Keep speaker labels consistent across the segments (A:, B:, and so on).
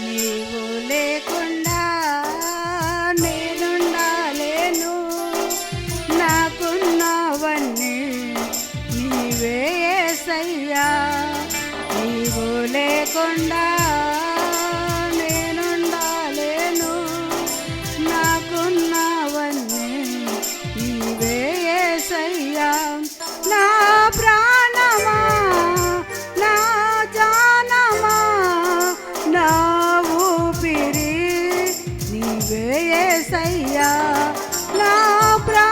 A: నీవు లేకుండా నేనుండాలేను. నాకున్నవన్నీ నీవే యేసయ్యా నీవు లేకుండా నీవే యేసయ్యా నా ప్రా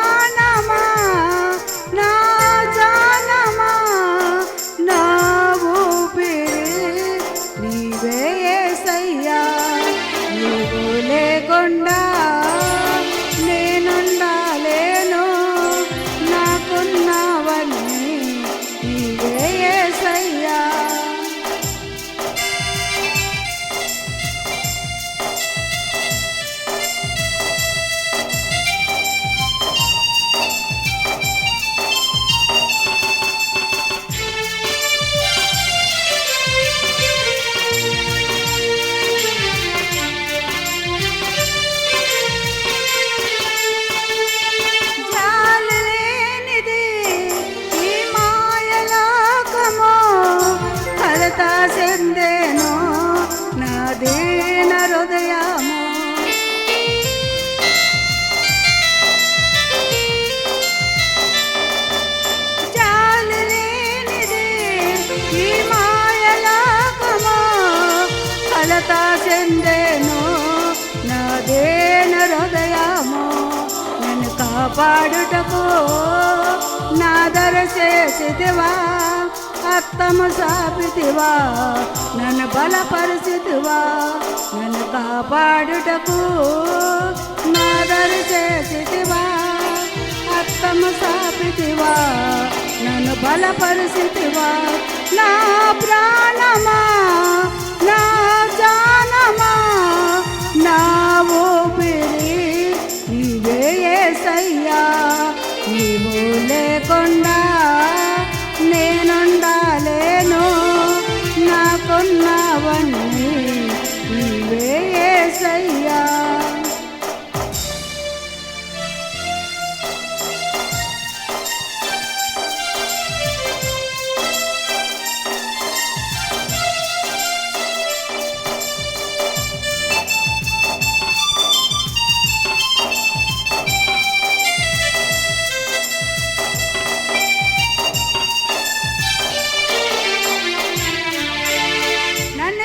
A: చెందేను నా దీన హృదయము జాలలేనిది ఈ మాయలోకము కలత చెందేను నా దేన హృదయము. నన్ను కాపాడుటకు నా దర అత్తమ సాపితివా నన్ను బలపరిచితివా నన్ను కాపాడుటకు నా దర చేసితివా సాపితివా నన్ను బలపరిచితివా నా ప్రాణమా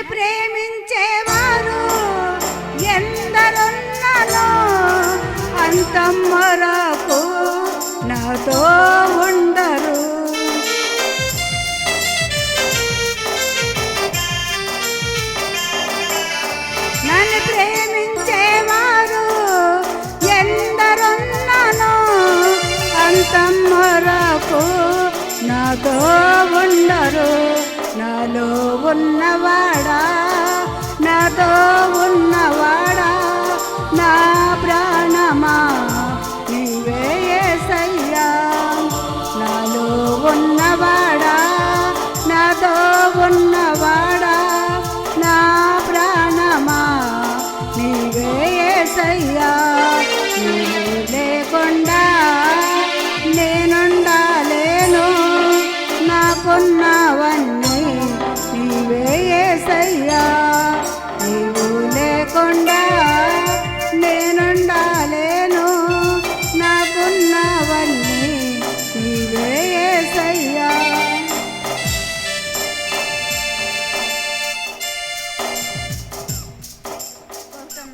A: ప్రేమించేవారు ఎందరున్నానో అంతమ్మరకు నాతో ఉండరు. నన్ను ప్రేమించేవారు ఎందరున్నానో అంతమ్మరకు నాతో ఉండరు. నాలో ఉన్నవాడా? నాతో ఉన్నవాడా? నా ప్రాణమా? నీవే సయ్యా నాలో ఉన్న యేసయ్యా నీవు లేకుండా నేనుండా